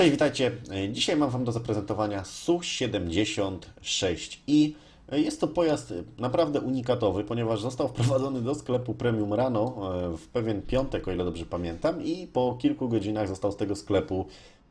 Cześć, witajcie. Dzisiaj mam Wam do zaprezentowania SU-76i. Jest to pojazd naprawdę unikatowy, ponieważ został wprowadzony do sklepu Premium rano e, w pewien piątek, o ile dobrze pamiętam, i po kilku godzinach został z tego sklepu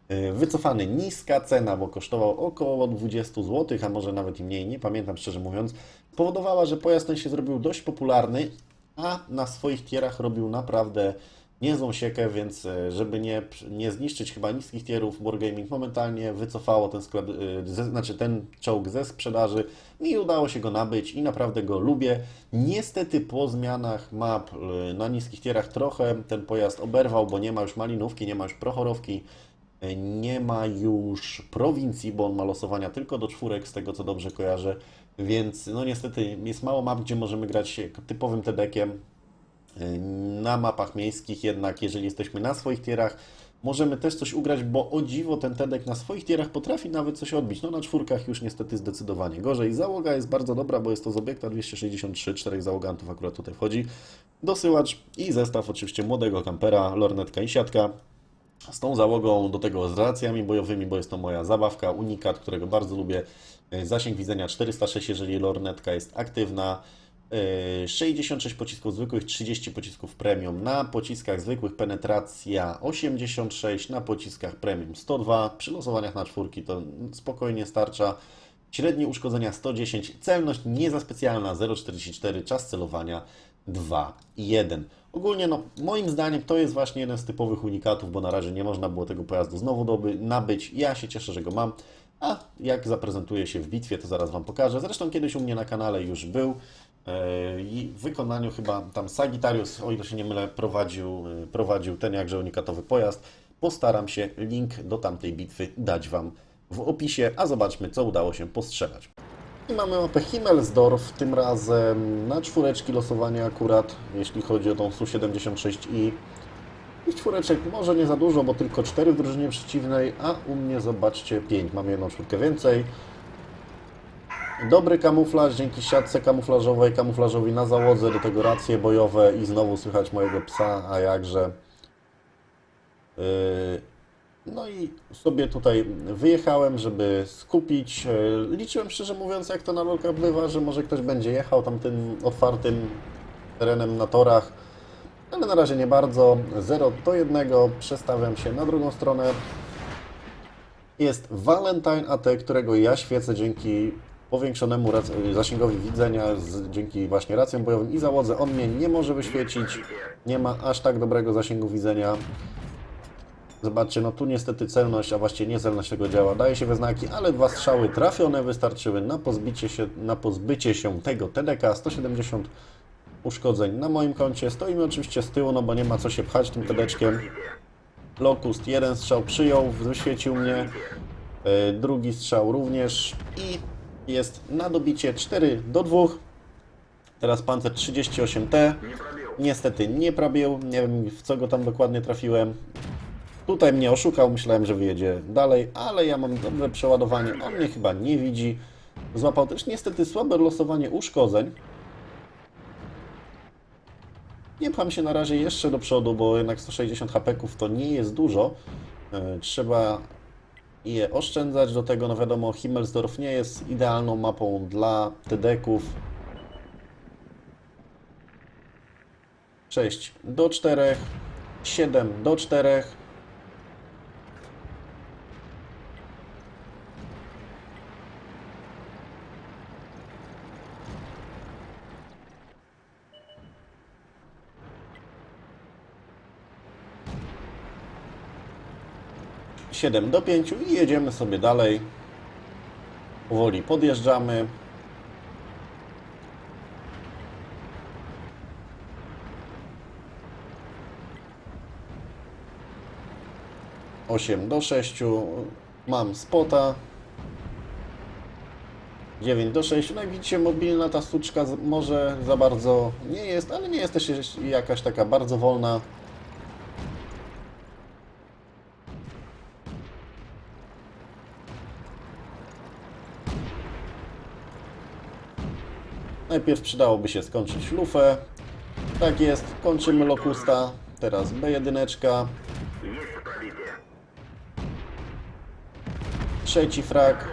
e, wycofany. Niska cena, bo kosztował około 20 zł, a może nawet i mniej, nie pamiętam szczerze mówiąc, spowodowała, że pojazd ten się zrobił dość popularny, a na swoich tierach robił naprawdę niezłą siekę, więc e, żeby nie, nie zniszczyć chyba niskich tierów, Wargaming momentalnie wycofało ten sklep, e, ze, znaczy ten czołg ze sprzedaży i udało się go nabyć i naprawdę go lubię. Niestety po zmianach map e, na niskich tierach trochę ten pojazd oberwał, bo nie ma już malinówki, nie ma już prochorowki, nie ma już prowincji, bo on ma losowania tylko do czwórek, z tego co dobrze kojarzę, więc no niestety jest mało map, gdzie możemy grać typowym TD-kiem, na mapach miejskich jednak, jeżeli jesteśmy na swoich tierach, możemy też coś ugrać, bo o dziwo ten Tedek na swoich tierach potrafi nawet coś odbić. No na czwórkach już niestety zdecydowanie gorzej. Załoga jest bardzo dobra, bo jest to z obiekta 263, czterech załogantów akurat tutaj wchodzi. Dosyłacz i zestaw oczywiście młodego kampera, lornetka i siatka. Z tą załogą, do tego z racjami bojowymi, bo jest to moja zabawka, unikat, którego bardzo lubię. Zasięg widzenia 406, jeżeli lornetka jest aktywna. Yy, 66 pocisków zwykłych, 30 pocisków premium. Na pociskach zwykłych penetracja 86, na pociskach premium 102. Przy losowaniach na czwórki to spokojnie starcza. Średnie uszkodzenia 110, celność nie za specjalna 0,44, czas celowania 2,1. Ogólnie, no, moim zdaniem to jest właśnie jeden z typowych unikatów, bo na razie nie można było tego pojazdu znowu doby, nabyć. Ja się cieszę, że go mam. A jak zaprezentuje się w bitwie, to zaraz Wam pokażę. Zresztą kiedyś u mnie na kanale już był. E, I w wykonaniu chyba tam Sagittarius, o ile się nie mylę, prowadził, e, prowadził ten jakże unikatowy pojazd. Postaram się link do tamtej bitwy dać Wam w opisie, a zobaczmy, co udało się postrzelać. I mamy mapę Himmelsdorf, tym razem na czwóreczki losowania akurat, jeśli chodzi o tą Su-76i. I czwóreczek może nie za dużo, bo tylko cztery w drużynie przeciwnej, a u mnie zobaczcie 5. Mamy jedną czwórkę więcej. Dobry kamuflaż dzięki siatce kamuflażowej, kamuflażowi na załodze, do tego racje bojowe i znowu słychać mojego psa, a jakże. Yy, No i sobie tutaj wyjechałem, żeby skupić. Yy, Liczyłem szczerze mówiąc, jak to na lolkach bywa, że może ktoś będzie jechał tam tym otwartym terenem na torach, ale na razie nie bardzo. 0 do 1. Przestawiam się na drugą stronę. Jest Valentine AT, którego ja świecę dzięki powiększonemu zasięgowi widzenia, z, dzięki właśnie racjom bojowym i załodze. On mnie nie może wyświecić, nie ma aż tak dobrego zasięgu widzenia. Zobaczcie, no tu niestety celność, a właściwie nie celność tego działa, daje się we znaki, ale dwa strzały trafione wystarczyły na pozbycie się, na pozbycie się tego TDK 170 uszkodzeń na moim koncie. Stoimy oczywiście z tyłu, no bo nie ma co się pchać tym TDczkiem. Locust, jeden strzał przyjął, wyświecił mnie. E, Drugi strzał również i jest na dobicie 4 do 2. Teraz pancer 38T. Niestety nie prabił, nie wiem w co go tam dokładnie trafiłem. Tutaj mnie oszukał, myślałem, że wyjedzie dalej, ale ja mam dobre przeładowanie. On mnie chyba nie widzi. Złapał też niestety słabe losowanie uszkodzeń. Nie pcham się na razie jeszcze do przodu, bo jednak 160 hapeków to nie jest dużo. E, Trzeba je oszczędzać. Do tego, no wiadomo, Himmelsdorf nie jest idealną mapą dla TD-ków. 6 do 4, 7 do 4. Siedem do 5 i jedziemy sobie dalej. Powoli podjeżdżamy. 8 do 6. Mam spota. 9 do 6. No widzicie, mobilna ta suczka z- może za bardzo nie jest, ale nie jest też jakaś taka bardzo wolna. Najpierw przydałoby się skończyć lufę. Tak jest, kończymy lokusta. Teraz B1. Trzeci frag.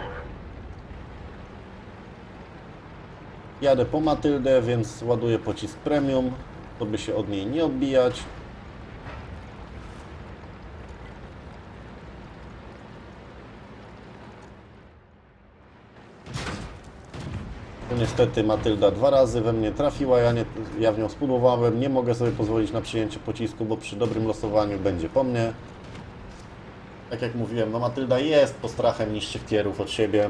Jadę po Matyldę, więc ładuję pocisk premium, by się od niej nie odbijać. Niestety Matylda dwa razy we mnie trafiła, ja, nie, ja w nią spudłowałem. Nie mogę sobie pozwolić na przyjęcie pocisku, bo przy dobrym losowaniu będzie po mnie. Tak jak mówiłem, no Matylda jest postrachem niższych tierów od siebie.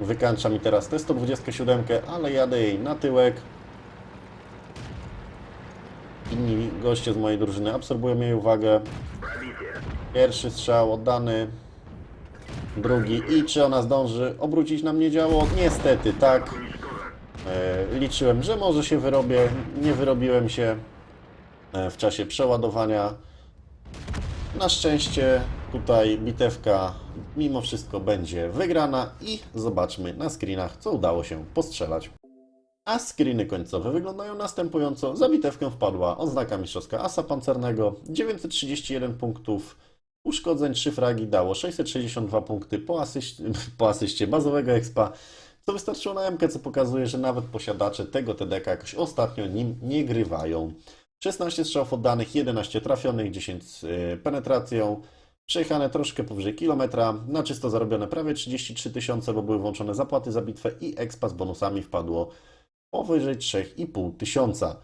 Wykańcza mi teraz T127, ale jadę jej na tyłek. Inni goście z mojej drużyny absorbują jej uwagę. Pierwszy strzał oddany. Drugi. I czy ona zdąży obrócić na mnie działo? Niestety, tak. E, liczyłem, że może się wyrobię. Nie wyrobiłem się e, w czasie przeładowania. Na szczęście tutaj bitewka mimo wszystko będzie wygrana i zobaczmy na screenach, co udało się postrzelać. A screeny końcowe wyglądają następująco. Za bitewkę wpadła oznaka mistrzowska asa pancernego, 931 punktów, uszkodzeń 3 fragi dało 662 punkty po, asyście, po asyście bazowego expa, co wystarczyło na MK, co pokazuje, że nawet posiadacze tego TDK jakoś ostatnio nim nie grywają. 16 strzałów oddanych, 11 trafionych, 10 z y, penetracją, przejechane troszkę powyżej kilometra, na czysto zarobione prawie 33 tysiące, bo były włączone zapłaty za bitwę i expa z bonusami wpadło powyżej 3,5 tysiąca.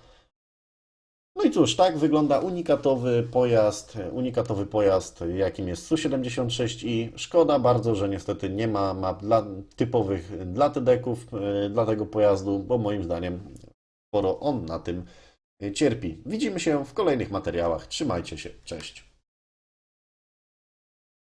No i cóż, tak wygląda unikatowy pojazd, unikatowy pojazd, jakim jest Su-76 i szkoda bardzo, że niestety nie ma map dla, typowych dla TD-ków, yy, dla tego pojazdu, bo moim zdaniem sporo on na tym cierpi. Widzimy się w kolejnych materiałach. Trzymajcie się. Cześć.